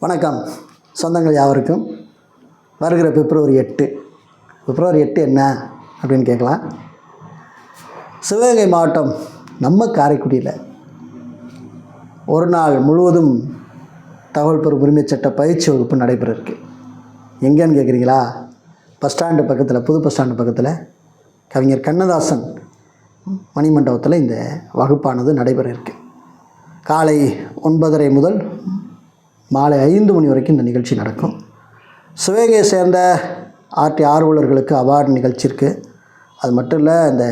வணக்கம். சொந்தங்கள் யாவருக்கும்? வருகிற பிப்ரவரி எட்டு. பிப்ரவரி எட்டு என்ன? அப்படின்னு கேட்கலாம். சிவகங்கை மாவட்டம் நம்ம காரைக்குடியில். ஒரு நாள் முழுவதும் தகவல் பெறும் உரிமைச் சட்ட பயிற்சி வகுப்பு நடைபெற இருக்கு எங்கேன்னு கேட்குறீங்களா? பஸ் ஸ்டாண்டு பக்கத்தில் புது பஸ் ஸ்டாண்டு பக்கத்தில் கவிஞர் கண்ணதாசன் மணிமண்டபத்தில் இந்த வகுப்பானது நடைபெற இருக்குது காலை ஒன்பதரை முதல் மாலை ஐந்து மணி வரைக்கும் இந்த நிகழ்ச்சி நடக்கும். சுவேகையை சேர்ந்த ஆர்டி ஆர்வலர்களுக்கு அவார்டு நிகழ்ச்சி இருக்குது அது மட்டும் இல்லை இந்த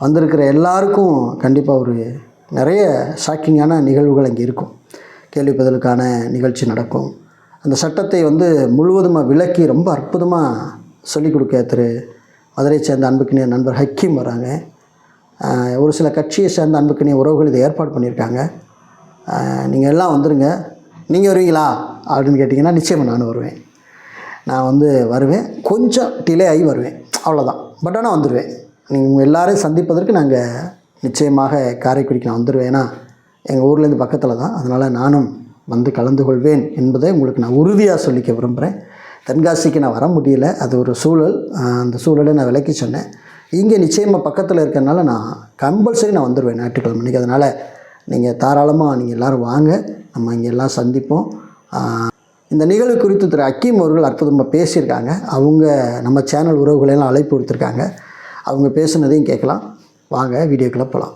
வந்திருக்கிற எல்லாருக்கும் கண்டிப்பாக ஒரு நிறைய ஷாக்கிங்கான நிகழ்வுகள் அங்கே இருக்கும். கேள்வி பதிலுக்கான நிகழ்ச்சி நடக்கும். அந்த சட்டத்தை வந்து முழுவதுமாக விளக்கி ரொம்ப அற்புதமாக சொல்லிக் கொடுக்க திரு மதுரையை சேர்ந்த அன்புக்கினிய நண்பர் ஹக்கீம் வராங்க. ஒரு சில கட்சியை சேர்ந்த அன்புக்கினிய உறவுகள் இதை ஏற்பாடு பண்ணியிருக்காங்க. நீங்கள் எல்லாம் வந்துடுங்க நீங்கள் வருவீங்களா? அப்படின்னு கேட்டிங்கன்னா நிச்சயமாக நானும் வருவேன். நான் வந்து வருவேன். கொஞ்சம் டிலே ஆகி வருவேன். அவ்வளோதான் பட் ஆனால் வந்துடுவேன் நீங்கள் எல்லாரையும் சந்திப்பதற்கு நாங்கள் நிச்சயமாக காரைக்குடிக்கு நான் வந்துடுவேன் ஏன்னா எங்கள் ஊர்லேருந்து பக்கத்தில் தான். அதனால் நானும் வந்து கலந்து கொள்வேன் என்பதை உங்களுக்கு நான் உறுதியாக சொல்லிக்க விரும்புகிறேன் தென்காசிக்கு நான் வர முடியல. அது ஒரு சூழல். அந்த சூழலை நான் விளக்கி சொன்னேன். இங்கே நிச்சயமாக பக்கத்தில் இருக்கிறனால நான் கம்பல்சரி நான் வந்துடுவேன் ஞாயிற்றுக்கிழமை மணிக்கு அதனால் நீங்கள் தாராளமாக நீங்கள் எல்லோரும் வாங்க. நம்ம இங்கே எல்லாம் சந்திப்போம். இந்த நிகழ்வு குறித்து திரு அக்கீம் அவர்கள் அற்புதமாக பேசியிருக்காங்க. அவங்க நம்ம சேனல் உறவுகளெல்லாம் அழைப்பு கொடுத்துருக்காங்க அவங்க பேசுனதையும் கேட்கலாம். வாங்க வீடியோக்குள்ளே போகலாம்.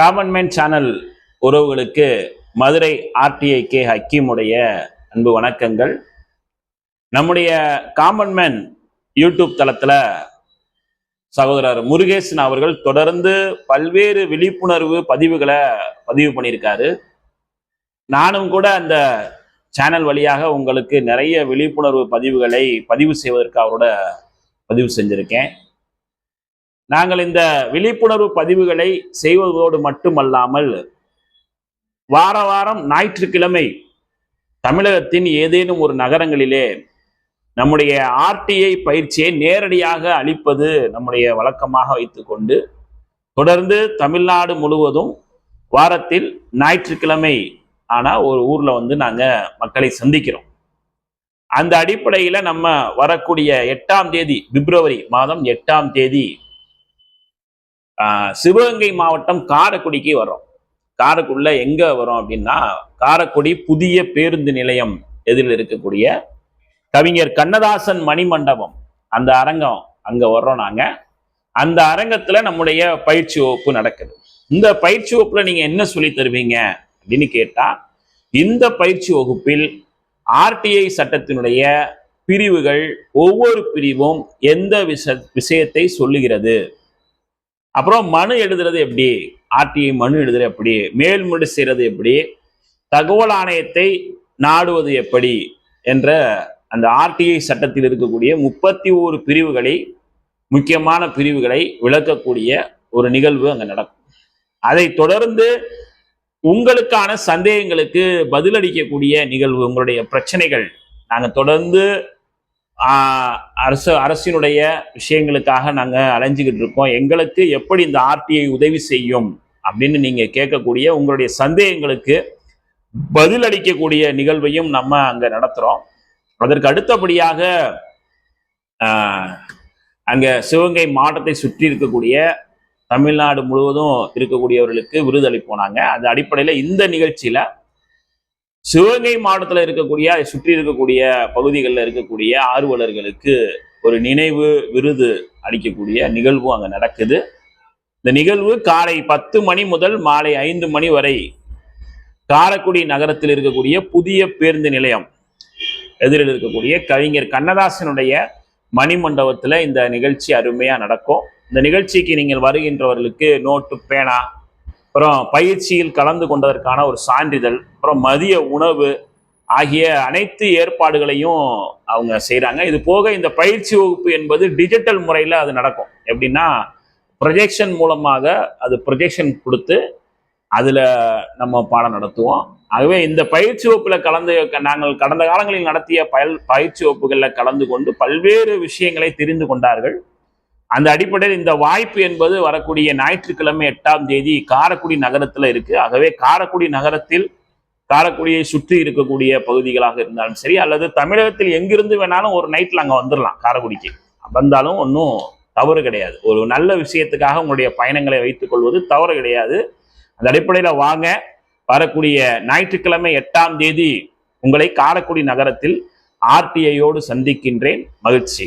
காமன் மேன் சேனல் உறவுகளுக்கு மதுரை ஆர்டிஐ கே ஹக்கீமுடைய அன்பு வணக்கங்கள். நம்முடைய காமன் மேன் யூடியூப் தளத்தில் சகோதரர் முருகேசன் அவர்கள் தொடர்ந்து பல்வேறு விழிப்புணர்வு பதிவுகளை பதிவு பண்ணியிருக்காரு. நானும் கூட அந்த சேனல் வழியாக உங்களுக்கு நிறைய விழிப்புணர்வு பதிவுகளை பதிவு செய்வதற்கு அவரோட பதிவு செஞ்சிருக்கேன். நாங்கள் இந்த விழிப்புணர்வு பதிவுகளை செய்வதோடு மட்டுமல்லாமல் வார வாரம் ஞாயிற்றுக்கிழமை தமிழகத்தின் ஏதேனும் ஒரு நகரங்களிலே நம்முடைய ஆர்டிஐ பயிற்சியை நேரடியாக அளிப்பது நம்முடைய வழக்கமாக வைத்துக்கொண்டு தொடர்ந்து தமிழ்நாடு முழுவதும் வாரத்தில் ஞாயிற்றுக்கிழமை ஆனால் ஒரு ஊரில் வந்து நாங்கள் மக்களை சந்திக்கிறோம். அந்த அடிப்படையில் நம்ம வரக்கூடிய எட்டாம் தேதி பிப்ரவரி மாதம் எட்டாம் தேதி ஆஹ் சிவகங்கை மாவட்டம் காரைக்குடிக்கு வரோம் காரக்குடியில் எங்கே வரோம் அப்படின்னா காரைக்குடி புதிய பேருந்து நிலையம் எதிரில் இருக்கக்கூடிய கவிஞர் கண்ணதாசன் மணிமண்டபம். அந்த அரங்கம் அங்க வர்றோம் நாங்க. அந்த அரங்கத்துல நம்முடைய பயிற்சி வகுப்பு நடக்குது. இந்த பயிற்சி வகுப்புல நீங்க என்ன சொல்லி தருவீங்க அப்படின்னு கேட்டா இந்த பயிற்சி வகுப்பில் ஆர்டிஐ சட்டத்தினுடைய பிரிவுகள் ஒவ்வொரு பிரிவும் எந்த விஷ விஷயத்தை சொல்லுகிறது? அப்புறம் மனு எழுதுறது எப்படி? ஆர்டிஐ மனு எழுதுறது எப்படி? மேல்முறை செய்கிறது எப்படி? தகவல் ஆணையத்தை நாடுவது எப்படி? என்ற அந்த ஆர்டிஐ சட்டத்தில் இருக்கக்கூடிய முப்பத்தி ஓரு பிரிவுகளை முக்கியமான பிரிவுகளை விளக்கக்கூடிய ஒரு நிகழ்வு அங்கே நடக்கும். அதை தொடர்ந்து உங்களுக்கான சந்தேகங்களுக்கு பதிலளிக்கக்கூடிய நிகழ்வு உங்களுடைய பிரச்சனைகள் நாங்கள் தொடர்ந்து அரசு அரசினுடைய விஷயங்களுக்காக நாங்கள் அலைஞ்சிக்கிட்டு இருக்கோம். எங்களுக்கு எப்படி இந்த ஆர்டிஐ உதவி செய்யும் அப்படின்னு நீங்கள் கேட்கக்கூடிய உங்களுடைய சந்தேகங்களுக்கு பதிலளிக்கக்கூடிய நிகழ்வையும் நம்ம அங்கே நடத்துகிறோம் அதற்கு அடுத்தபடியாக ஆஹ், அங்கே சிவகங்கை மாவட்டத்தை சுற்றி இருக்கக்கூடிய தமிழ்நாடு முழுவதும் இருக்கக்கூடியவர்களுக்கு விருது அளிப்போனாங்க அது அந்த அடிப்படையில் இந்த நிகழ்ச்சியில் சிவகங்கை மாவட்டத்தில் இருக்கக்கூடிய அதை சுற்றி இருக்கக்கூடிய பகுதிகளில் இருக்கக்கூடிய ஆர்வலர்களுக்கு ஒரு நினைவு விருது அளிக்கக்கூடிய நிகழ்வும் அங்கே நடக்குது. இந்த நிகழ்வு காலை பத்து மணி முதல் மாலை ஐந்து மணி வரை காரைக்குடி நகரத்தில் இருக்கக்கூடிய புதிய பேருந்து நிலையம் எதிரில் இருக்கக்கூடிய கவிஞர் கண்ணதாசனுடைய மணிமண்டபத்தில் இந்த நிகழ்ச்சி அருமையாக நடக்கும். இந்த நிகழ்ச்சிக்கு நீங்கள் வருகின்றவர்களுக்கு நோட்டு பேனா அப்புறம் பயிற்சியில் கலந்து கொண்டதற்கான ஒரு சான்றிதழ் அப்புறம் மதிய உணவு ஆகிய அனைத்து ஏற்பாடுகளையும் அவங்க செய்கிறாங்க இது போக இந்த பயிற்சி வகுப்பு என்பது டிஜிட்டல் முறையில் அது நடக்கும். எப்படின்னா ப்ரொஜெக்ஷன் மூலமாக அது ப்ரொஜெக்ஷன் கொடுத்து அதில் நம்ம பாடம் நடத்துவோம். ஆகவே இந்த பயிற்சி வகுப்பில் கலந்து நாங்கள் கடந்த காலங்களில் நடத்திய பயல் பயிற்சி வகுப்புகளில் கலந்து கொண்டு பல்வேறு விஷயங்களை தெரிந்து கொண்டார்கள். அந்த அடிப்படையில் இந்த வாய்ப்பு என்பது வரக்கூடிய ஞாயிற்றுக்கிழமை எட்டாம் தேதி காரக்குடி நகரத்தில் இருக்குது ஆகவே காரக்குடி நகரத்தில் காரக்குடியை சுற்றி இருக்கக்கூடிய பகுதிகளாக இருந்தாலும் சரி அல்லது தமிழகத்தில் எங்கிருந்து வேணாலும் ஒரு நைட்டில் அங்கே வந்துடலாம் காரக்குடிக்கு. வந்தாலும் ஒன்றும் தவறு கிடையாது. ஒரு நல்ல விஷயத்துக்காக உங்களுடைய பயணங்களை வைத்துக்கொள்வது தவறு கிடையாது. அந்த அடிப்படையில் வாங்க வரக்கூடிய ஞாயிற்றுக்கிழமை எட்டாம் தேதி உங்களை காரக்குடி நகரத்தில் ஆர்டிஐயோடு சந்திக்கின்றேன். மகிழ்ச்சி.